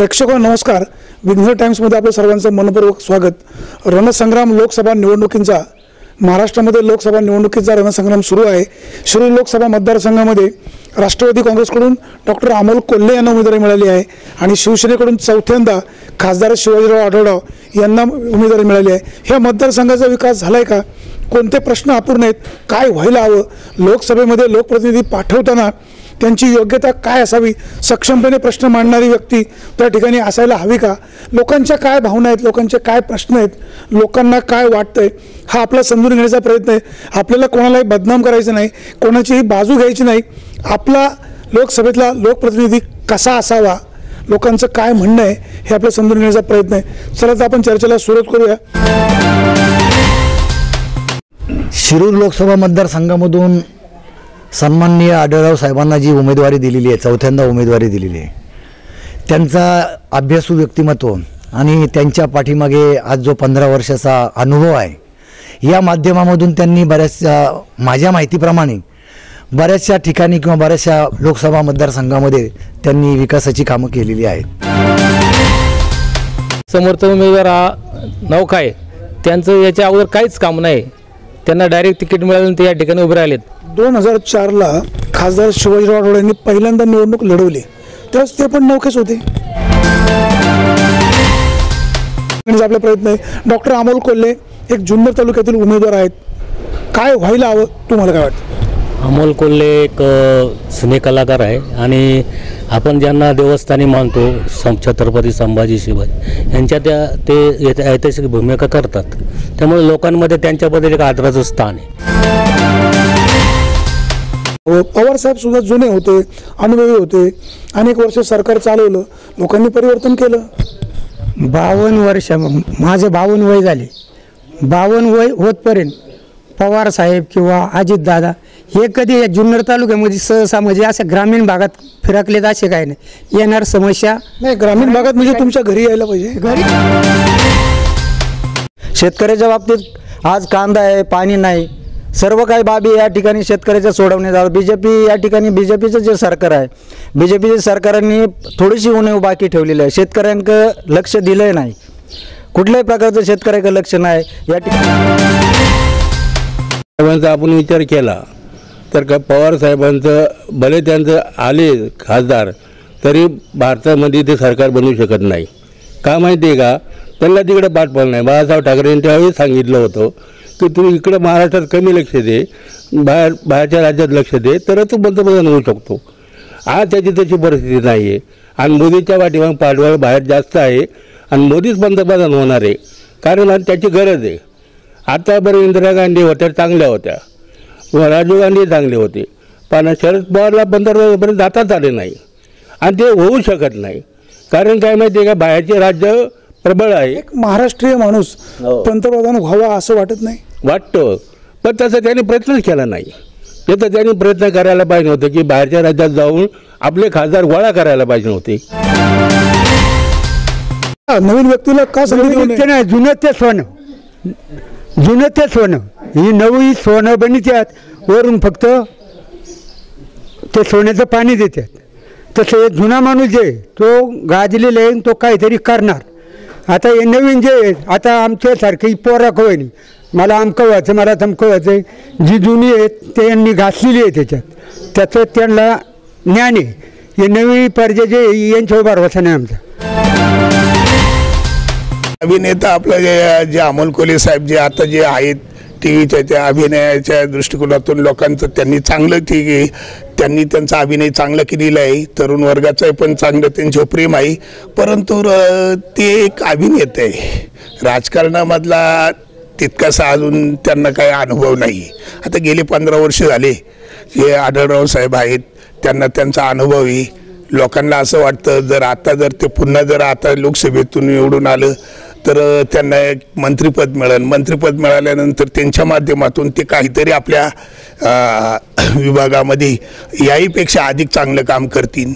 प्रेक्षक नमस्कार. विघ्नर टाइम्समध्ये आपलं सर्वांचं मनपूर्वक स्वागत. रणसंग्राम लोकसभा निवडणुकींचा महाराष्ट्रामध्ये लोकसभा निवडणुकीचा रणसंग्राम सुरू आहे. शिरूर लोकसभा मतदारसंघामध्ये राष्ट्रवादी काँग्रेसकडून डॉक्टर अमोल कोल्हे यांना उमेदवारी मिळाली आहे आणि शिवसेनेकडून चौथ्यांदा खासदार शिवाजीराव आढळराव यांना उमेदवारी मिळाली आहे. ह्या मतदारसंघाचा विकास झाला आहे का? कोणते प्रश्न अपूर्ण आहेत काय व्हायला हवं लोकसभेमध्ये लोकप्रतिनिधी पाठवताना त्यांची योग्यता काय असावी सक्षमपणे प्रश्न मांडणारी व्यक्ती त्या ठिकाणी असायला हवी का? लोकांच्या काय भावना आहेत लोकांचे काय प्रश्न आहेत लोकांना काय वाटतंय हा आपला समजून घेण्याचा प्रयत्न आहे. आपल्याला कोणालाही बदनाम करायचं नाही कोणाचीही बाजू घ्यायची नाही. आपला लोकसभेतला लोकप्रतिनिधी कसा असावा लोकांचं काय म्हणणं आहे हे आपलं समजून घेण्याचा प्रयत्न आहे. चला तर आपण चर्चेला सुरुवात करूया. शिरूर लोकसभा मतदारसंघामधून सन्माननीय आढळराव साहेबांना जी उमेदवारी दिलेली आहे चौथ्यांदा उमेदवारी दिलेली आहे त्यांचा अभ्यासू व्यक्तिमत्व आणि त्यांच्या पाठीमागे आज जो पंधरा वर्षाचा अनुभव आहे या माध्यमामधून त्यांनी बऱ्याचशा माझ्या माहितीप्रमाणे बऱ्याचशा ठिकाणी किंवा बऱ्याचशा लोकसभा मतदारसंघामध्ये त्यांनी विकासाची कामं केलेली आहेत. समोरचा उमेदवार हा नौका आहे. त्यांचं याच्या अगोदर काहीच काम नाही. त्यांना डायरेक्ट तिकीट मिळालं आणि ते या ठिकाणी उभे राहिलेत. दोन हजार चारला खासदार शिवाजीराव आढळराव यांनी पहिल्यांदा निवडणूक लढवली. त्यावेळेस ते पण नौकेच होते. आणि आपला प्रयत्न आहे. डॉक्टर अमोल कोल्हे एक जुन्नर तालुक्यातील उमेदवार आहेत. काय व्हायला हवं तुम्हाला काय वाटतं? अमोल कोल्हे एक सिनेकलाकार आहे. आणि आपण ज्यांना देवस्थानी मानतो सं छत्रपती संभाजी शिवाजी यांच्या त्या ते ऐत- ऐतिहासिक भूमिका करतात. त्यामुळे लोकांमध्ये त्यांच्याबद्दल एक आदराचं स्थान आहे. व पवार साहेब सुद्धा जुने होते अनुभवी होते. अनेक वर्ष सरकार चालवलं लोकांनी परिवर्तन केलं. बावन्न वर्ष माझं बावन्न वय झाले. बावन्न वय होतपर्यंत पवार साहेब किंवा अजितदादा हे कधी या जुन्नर तालुक्यामध्ये सहसा म्हणजे अशा ग्रामीण भागात फिरकलेत असे काय नाही. येणार समस्या. नाही ग्रामीण भागात म्हणजे तुमच्या घरी यायला पाहिजे. घरी? शेतकऱ्याच्या बाबतीत आज कांदा आहे पाणी नाही. सर्व काही बाबी या ठिकाणी शेतकऱ्याच्या सोडवण्यात आलं. बी जे पी या ठिकाणी बी जे पीचं जे सरकार आहे बी जे पीच्या सरकारांनी थोडीशी उणीव बाकी ठेवलेली आहे. शेतकऱ्यांकडं लक्ष दिलं नाही. कुठल्याही प्रकारचं शेतकऱ्याकडे लक्ष नाही. या ठिकाणी आपण विचार केला. तर का पवार साहेबांचं भले त्यांचं आले खासदार तरी भारतामध्ये ते सरकार बनवू शकत नाही. का माहिती आहे का? त्यांना तिकडे पाठवलं नाही. बाळासाहेब ठाकरेंनी त्यावेळी सांगितलं होतं की तू इकडं महाराष्ट्रात कमी लक्ष दे बाहेर बाहेरच्या राज्यात लक्ष दे तरच तू पंतप्रधान होऊ शकतो. आज त्याची तशी परिस्थिती नाही आहे आणि मोदीच्या वाटेवर पाठबळ बाहेर जास्त आहे आणि मोदीच पंतप्रधान होणार आहे. कारण आज त्याची गरज आहे. आतापर्यंत बरं इंदिरा गांधी होत्या चांगल्या होत्या. राजीव गांधी चांगले होते. पण शरद पवारला पंतप्रधानपर्यंत जाताच आले नाही. आणि ते होऊ शकत नाही. कारण काय माहिती आहे का बाहेरचे राज्य प्रबळ आहे. एक महाराष्ट्रीय माणूस हो. पंतप्रधान व्हावा असं वाटत नाही? वाटतं. पण तसं त्यांनी प्रयत्नच केला नाही. ते तर त्यांनी प्रयत्न करायला पाहिजे होते की बाहेरच्या राज्यात जाऊन आपले खासदार गोळा करायला पाहिजे होते. हा, नवीन व्यक्तीला का संधी? ते नाही जुनं ते सोनं. जुनं ते सोनं. ही नवी सोनं बनित्यात. वरून फक्त ते सोन्याचं पाणी देतात तसं जुना माणूस जे आहे, तो गाजलेला आहे तो काहीतरी करणार. आता हे नवीन जे आहे, आता आमच्यासारखी पोरा कवयनी मला अमकं व्हायचं मला तमकं व्हायचं जी जुनी आहेत ते यांनी घासलेली आहे त्याच्यात. त्याचं त्यांना ज्ञान आहे. हे नवी पर्जे जे आहे, यांच्यावर भरवसा नाही आमचा. अभिनेता आपलं जे जे अमोल कोले साहेब जे आता जे आहेत टी व्हीच्या त्या अभिनयाच्या दृष्टिकोनातून लोकांचं त्यांनी चांगलं ती त्यांनी त्यांचा अभिनय चांगला केलेला आहे. तरुण वर्गाचं पण चांगलं त्यांच्यावर प्रेम आहे. परंतु ते एक अभिनेते आहे. राजकारणामधला तितकासा अजून त्यांना काही अनुभव नाही. आता गेले पंधरा वर्ष झाले. जे आढळराव साहेब आहेत त्यांना त्यांचा अनुभव आहे. लोकांना असं वाटतं जर आता जर ते पुन्हा जर आता लोकसभेतून निवडून आलं तर त्यांना एक मंत्रिपद मिळेल. मंत्रिपद मिळाल्यानंतर त्यांच्या माध्यमातून ते काहीतरी आपल्या विभागामध्ये याहीपेक्षा अधिक चांगलं काम करतील.